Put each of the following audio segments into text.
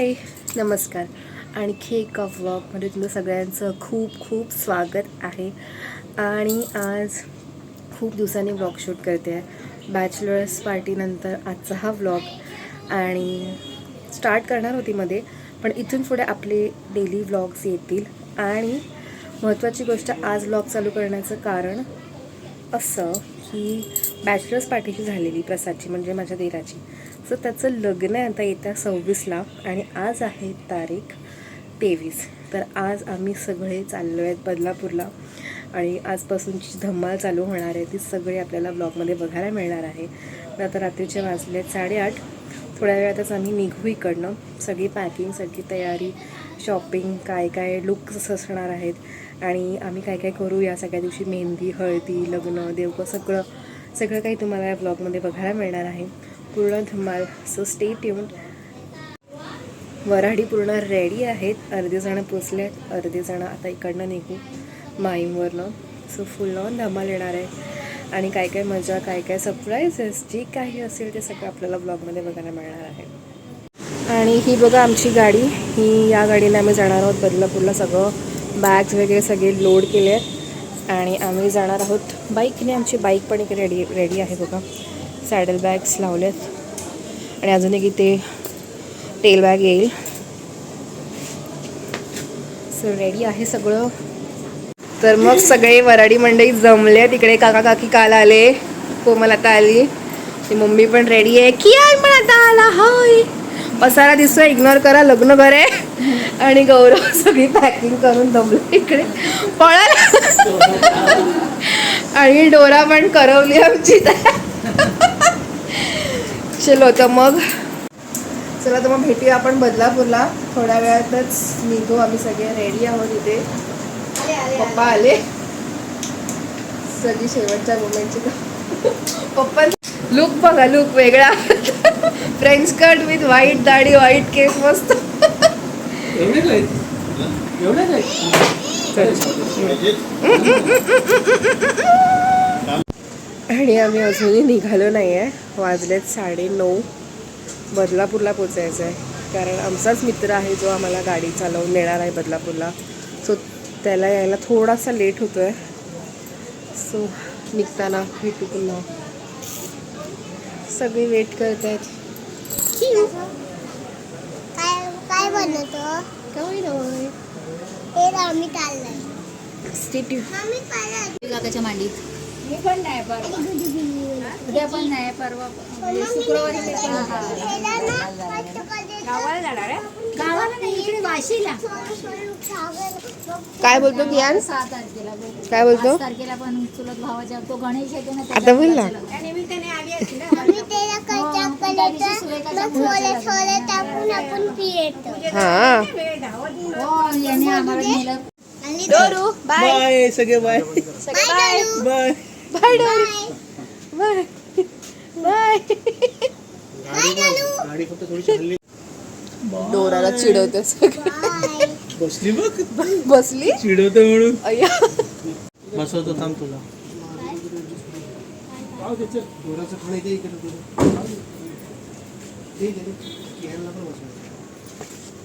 हाय. नमस्कार. आणखी एका व्लॉगमध्ये तुझं सगळ्यांचं खूप खूप स्वागत आहे. आणि आज खूप दिवसांनी व्लॉग शूट करते आहे. बॅचलर्स पार्टीनंतर आजचा हा व्लॉग आणि स्टार्ट करणार होती मध्ये पण इथून पुढे आपले डेली व्लॉग्स येतील. आणि महत्त्वाची गोष्ट आज व्लॉग चालू करण्याचं कारण असं की बॅचलर्स पार्टीची झालेली प्रसादची म्हणजे माझ्या देराची. तर त्याचं लग्न आहे आता येत्या सव्वीसला. आणि आज आहे तारीख तेवीस. तर आज आम्ही सगळे चाललो आहेत बदलापूरला. आणि आजपासूनची धम्माल चालू होणार आहे. ती सगळी आपल्याला ब्लॉगमध्ये बघायला मिळणार आहे. तर आता रात्रीचे वाजले आहेत साडेआठ. थोड्या वेळातच आम्ही निघू इकडनं. सगळी पॅकिंग सगळी तयारी शॉपिंग काय काय लुक्स असणार आहेत. आणि आम्ही काय काय करू या सगळ्या दिवशी. मेहंदी हळदी लग्न देवकं सगळं सगळं काही तुम्हाला या ब्लॉगमध्ये बघायला मिळणार आहे. पूर्ण धमाल सो स्टे ट्यून वराडी पूर्ण रेडी आहेत. अर्धे जण पोचले. आहेत अर्धे जण आता इकडनं निघू. माईमवरनं. सो फुल ऑन धमाल येणार आहे. आणि काय काय मजा काय काय सरप्राईजेस जे काही असेल ते सगळं आपल्याला ब्लॉगमध्ये बघायला मिळणार आहे. आणि ही बघा आमची गाडी. ही या गाडीने आम्ही जाणार आहोत बदलापूरला सगळं. बॅग्स वगैरे सगळे लोड केले आहेत आणि आम्ही जाणार आहोत. बाईकने आमची बाईक पण इकडे रेडी रेडी आहे बघा. सॅडल बॅग्स लावलेत. आणि अजून एक इथे टेल बॅग येईल. सो रेडी आहे सगळं. तर मग सगळे वराडी मंडळी जमले. तिकडे काका काकी काल आले. कोमल आता आली. ती मम्मी पण रेडी आहे. की आय पण आता आला? हाय. पसारा दिसतोय. इग्नोर करा. लग्न घर आहे. आणि गौरव सगळी पॅकिंग करून दमले इकडे. पळाला. आणि डोरा पण करवली आमची. चलो तर मग. चला तर मग भेटूया आपण बदलापूरला. थोड्या वेळातच निघू आम्ही सगळे. रेडी आहोत इथे. पप्पा आले. सगळी शेवटच्या मोमेंटची पप्पा लुक बघा लुक वेगळा. फ्रेंच कट विथ व्हाईट दाढी व्हाईट केस मस्त. एवढे आणि आम्ही अजूनही निघालो नाही आहे. वाजलेत साडे नऊ. बदलापूरला पोचायचं आहे. कारण आमचाच मित्र आहे जो आम्हाला गाडी चालवून नेणार आहे बदलापूरला. सो त्याला यायला थोडासा लेट होतो आहे सो निघताना भेटू पुन्हा. सगळे वेट करत आहेत काय काय बनवतो काय आम्ही चाललंय स्टेट्यू काकाच्या मांडीत. मी पण नाही परवा उद्या पण नाही परवा म्हणजे शुक्रवारी मी पण गावाला जाणार आहे? गावाला नाही इकडे वाशीला. काय बोलतो कियान सहा तारखेला. काय बोलतो? पाच तारखेला पण चुलत भावाच्या तो गणेश येतो ना आता बोल ना. आम्ही त्याला कच्चा करायचं मग थोडे थोडे टाकून आपण पियतो हा. हो याने आम्हाला नेलं. आणि बाय. सगळे bye. Bye. Bye. Bye Doru. Bye. Bye. गाडी फक्त थोडी हल्ली. डोराला चिडवते बाय. बसली बघ. बसली? चिडवतो म्हणून. अय्या. बसवतो थांब तुला. खाणे इकडे बसव.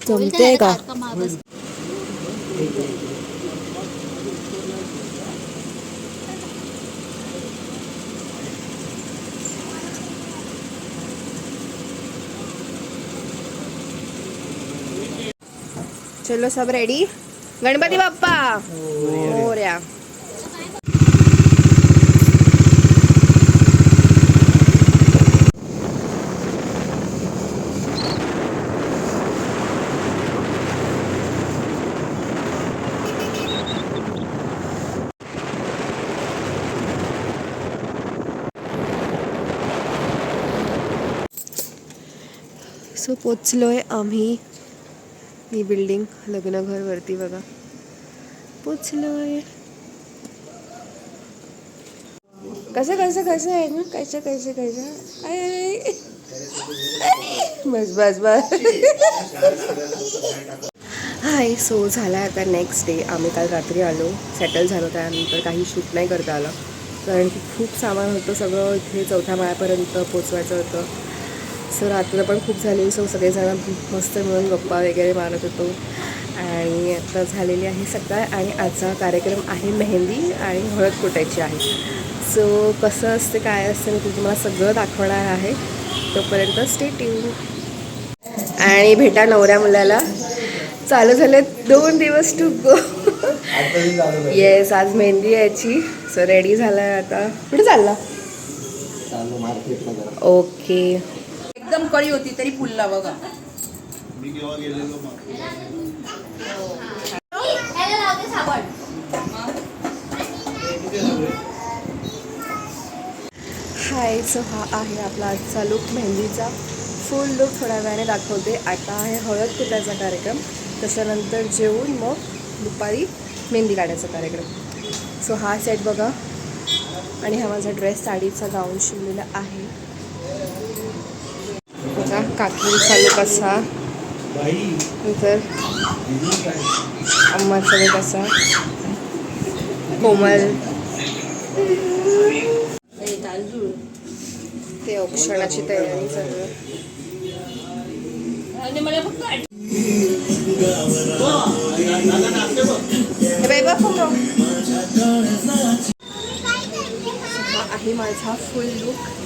जमते का? चलो सब रेडी गणपती बाप्पा! मोरया. सो पोचलो आहे आम्ही. ही बिल्डिंग लग्नघर वरती बघा. पोचलोय. कसं कसं कसं आहे ना? कसं कसं कसं? I bus bus bus. High so झाला आता नेक्स्ट डे आम्ही काल रात्री आलो. सेटल झालो त्यानंतर काही शूट नाही करता आलं. कारण की खूप सामान होतं सगळं. इथे चौथ्या माळ्यापर्यंत पोचवायचं होतं. सो रात्र पण खूप झाली सो सगळेजण मस्त मिळून गप्पा वगैरे मारत होतो. आणि आता झालेली आहे सकाळ आणि आजचा कार्यक्रम आहे मेहंदी आणि हळद कुटायची आहे. सो कसं असते काय असते मी तुम्हाला सगळं दाखवणार आहे. तोपर्यंत स्टे ट्यून आणि भेटा नवऱ्या मुलाला. चालू झाले दोन दिवस टू गो येस आज मेहंदी यायची. सो रेडी झाला आहे आता. कुठे चालला? ओके एकदम कळी होती तरी फुलला बघा. हाय सो हा आहे आपला आजचा लुक मेहंदीचा. फुल लुक थोड्या वेळाने दाखवते. आता आहे हळद कुटायचा कार्यक्रम. त्याच्यानंतर जेवून मग दुपारी मेहंदी काढायचा कार्यक्रम. सो हा सेट बघा. आणि हा माझा ड्रेस साडीचा गाऊन शिवलेला आहे. बघा काकींचा लुक असा नंतर अम्माचा लुक असा कोमल. ते औक्षणाची तयारी चालू आहे. माझा फुल लुक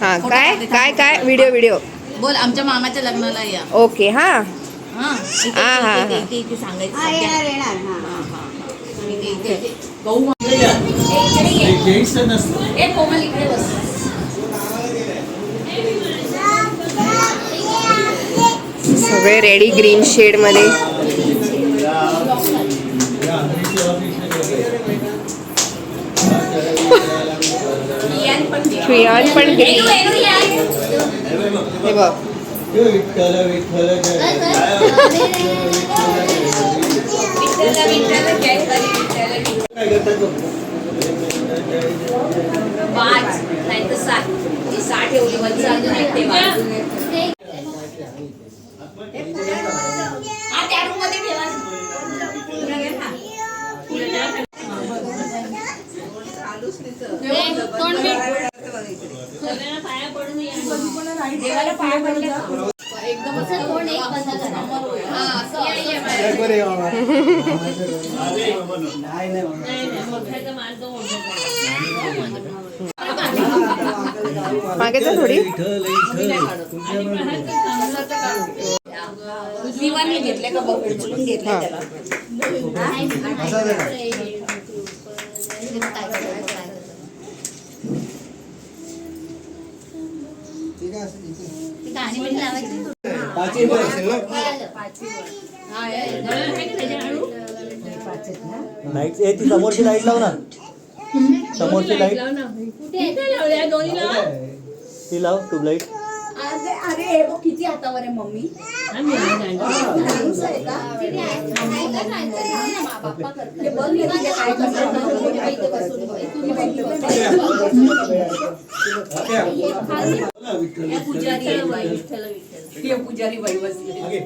हा काय? काय काय? Video video. बोल आमच्या मामाच्या लग्नाला या. ओके हा? हा इथे- हा, हा, इथे- हा. इथे- इथे सांगायचं सध्या. हा, हा, हा. इथे- इथे- इथे. गहू ए, कोमल इकडे बस. सगळे रेडी ग्रीन शेडमध्ये. श्रियान पण एनू, green. Inu, Ian. हे बघ विठ्ठल विठ्ठल विठ्ठल, विठ्ठल, जय हरी विठ्ठल, विठ्ठल. काय करतात बघ. पाच नाही तर सात ही सहा ठेवली वरची अजून एक ठेवा हा त्या रूममध्ये ठेवा पुढे घे ना. पुढे ठेवा. देवाला पाया पडले एकदम असं तोंड एक बंद करा. हा, असं, असं. बरे बाबा. नाही नाही बाबा. मागे जा थोडी दिवाणी घेतले का बघ उचलून घेतले हा. त्याला असा जरा. ठीक आहे, असं इथे. पण असेल ना? लाइट ती समोरची लाइट लाव ना. समोरची लाइट ती लाव ट्यूबलाईट अरे अरे हे बघ किती हातावर आहे मम्मी. आहे का? हे बघ ना तिथे काय करतात. हे. पुजारी आहे बाई, विठ्ठल, विठ्ठल. हे पुजारी बाई बसली.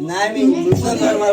नाही मी नुसतं कर मला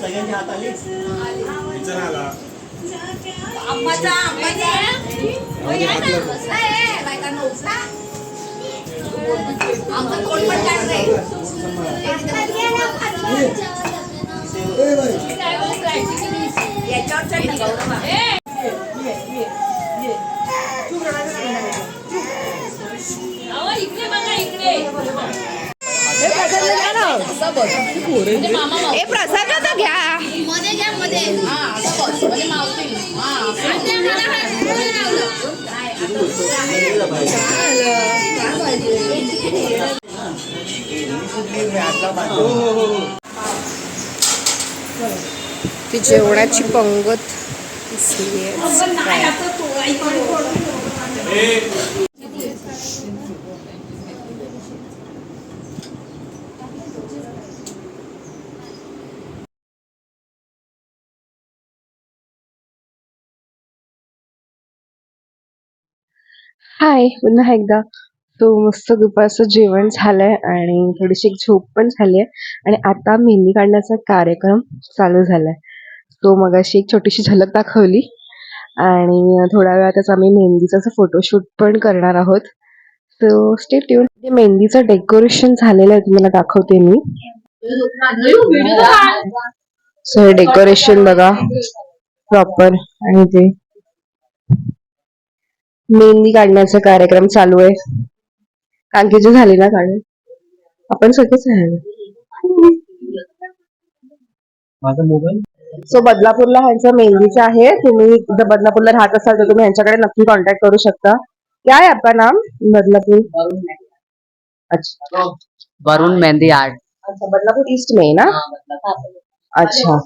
सगळ्यांच्या हात आलीच आंबाचा आंबाचा हो, या ना, ती जेवणाची पंगत हाय पुन्हा एकदा. तो मस्त दुपारचं जेवण झालंय आणि थोडीशी एक झोप पण झाली आहे. आणि आता मेहंदी काढण्याचा कार्यक्रम चालू झालाय. तो मगाशी एक छोटीशी झलक दाखवली. आणि थोड्या वेळातच आम्ही मेहंदीचा फोटोशूट पण करणार आहोत. सो स्टे ट्यून मेहंदीचं डेकोरेशन झालेलं आहे तुम्हाला दाखवते मी. सो डेकोरेशन बघा. प्रॉपर आणि ते. मेहंदी काढण्याचा कार्यक्रम चालू आहे. कांकीची झाली ना काढून आपण सगळेच राहिलो माझा मोबाईल? सो बदलापूरला ह्यांचं मेहंदीचं आहे. तुम्ही जर बदलापूरला राहत असाल तर तुम्ही ह्यांच्याकडे नक्की कॉन्टॅक्ट करू शकता. क्या है आपका नाम बदलापूर. अच्छा. वरुण मेहंदी आर्ट. अच्छा बदलापूर ईस्ट में है ना अच्छा.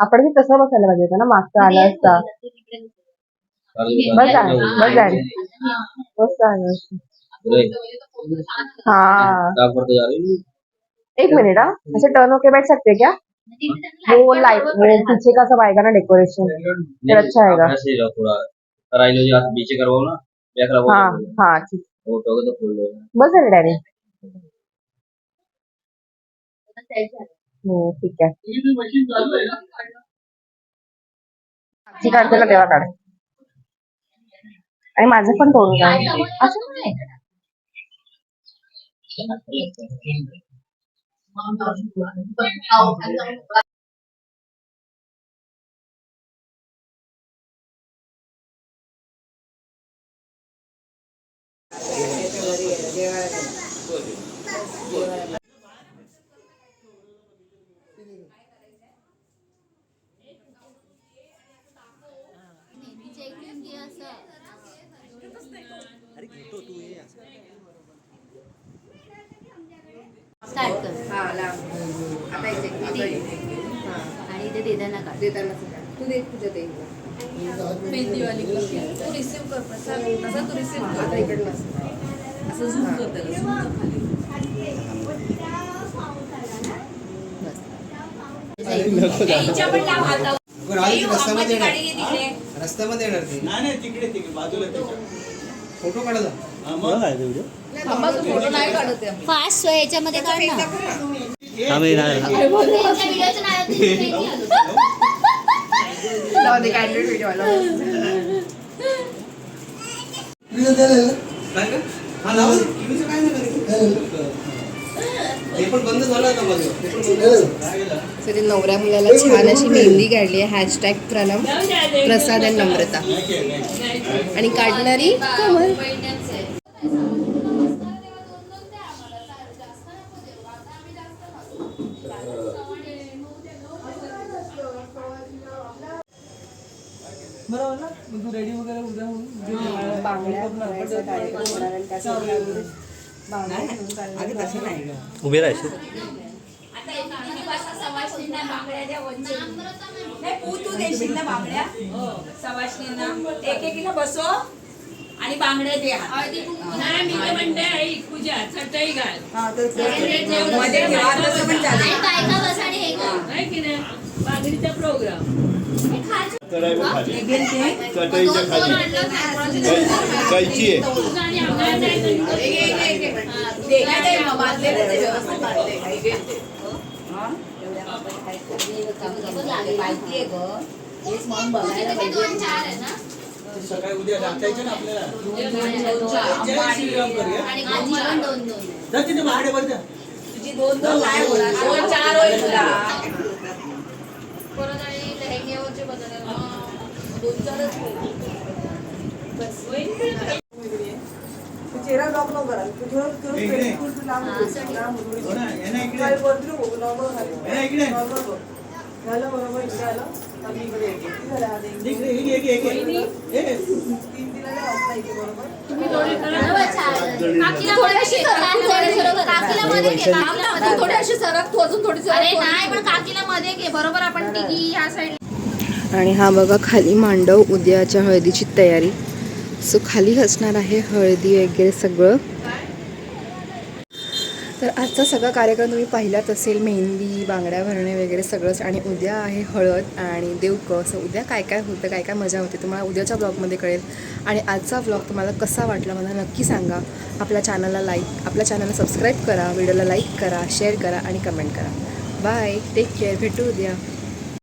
आपण बी तसं बसायला पाहिजे होतं ना मागचा आला असता. बस आहे बस आहे. हाँ. एक मिनट हाँ. ऐसे टर्न होके बैठ सकते हैं क्या वो लाइट वो पीछे का सब आएगा ना डेकोरेशन फिर अच्छा आएगा ऐसे ही रहो थोड़ा कराई लो हाथ पीछे करवाओ ना हाँ हाँ ठीक. वो उठोगे तो खोल लो बस झालं डॅडी. हो ठीक आहे. ती काढते तेव्हा काढ. आणि माझं पण तोंड काढ असं नाही. हा लांब आता इथे आता इथे. हा. आणि ते देताना सुद्धा. तू दे तुझ्या ते मेहंदीवाली तू रिसीव कर प्रसाद तसा तू रिसीव कर? आता इकडनं असं. असं झूम कर त्याला zoom कर खाली. बरं, आली की रस्त्यामध्ये येणार? रस्त्यामध्ये येणार ते. नाही नाही तिकडे तिकडे बाजूला त्याच्या फोटो काढा मला काय व्हिडिओ थांबा, तू फोटो नाही काढत आहे. फास्ट याच्यामध्ये काढ ना जाऊ दे कॅन्डिडेट व्हिडिओ आला काय का? लावा दे. TV चं काय नाही करेल. ते पण बंद झालं आता माझं ते पण बंद झालं. तर ते नवऱ्या मुलाला छान अशी मेहंदी काढली आहे हॅशटॅग प्रणम प्रसाद आणि नम्रता आणि काढणारी कमल बरोबर ना? मग तू रेडी वगैरे उद्या होऊन बांगड्या होणार आणि. उभे राहायचे. तू देशील ना बांगड्या? सवाशनींना एक एकीला बसव. आणि बांगड्या दे नाही मी तर म्हणते आई पूजा चटई घाल मध्ये ठेवा तसं पण चालेल आणि बायका बसाडी हे कर. नाही की नाही बागडीचा प्रोग्राम चटईच्या खाली कैची आहे ग म्हणून बघायला तुम्ही दोन चार आहे ना सकाळी उद्या जायचं ना आपल्याला? तिथे माकडे वर जा. तुझी दोन दोन काय होणार दोन चार होईल तुला. परत आणि लेहेंग्यावरचे बदल. दोन चारच होईल. चेहरा लॉक नको करा. तुझं लांब. हो ना ना ना बघ. झालं बरोबर? इकडे आलं आणि हा बघा खाली मांडव उद्याच्या हळदीची तयारी. सो खाली असणार आहे हळदी वगैरे सगळं. तर आजचा सगळा कार्यक्रम तुम्ही पाहिलाच असेल मेहंदी बांगड्या भरणे वगैरे सगळंच. आणि उद्या आहे हळद आणि देवकं. असं उद्या काय काय होतं काय काय मजा होते तुम्हाला उद्याच्या ब्लॉगमध्ये कळेल. आणि आजचा ब्लॉग तुम्हाला कसा वाटला मला नक्की सांगा. आपल्या चॅनलला लाईक आपल्या चॅनलला सबस्क्राईब करा व्हिडिओला लाईक करा शेअर करा आणि कमेंट करा. बाय टेक केअर भेटू उद्या.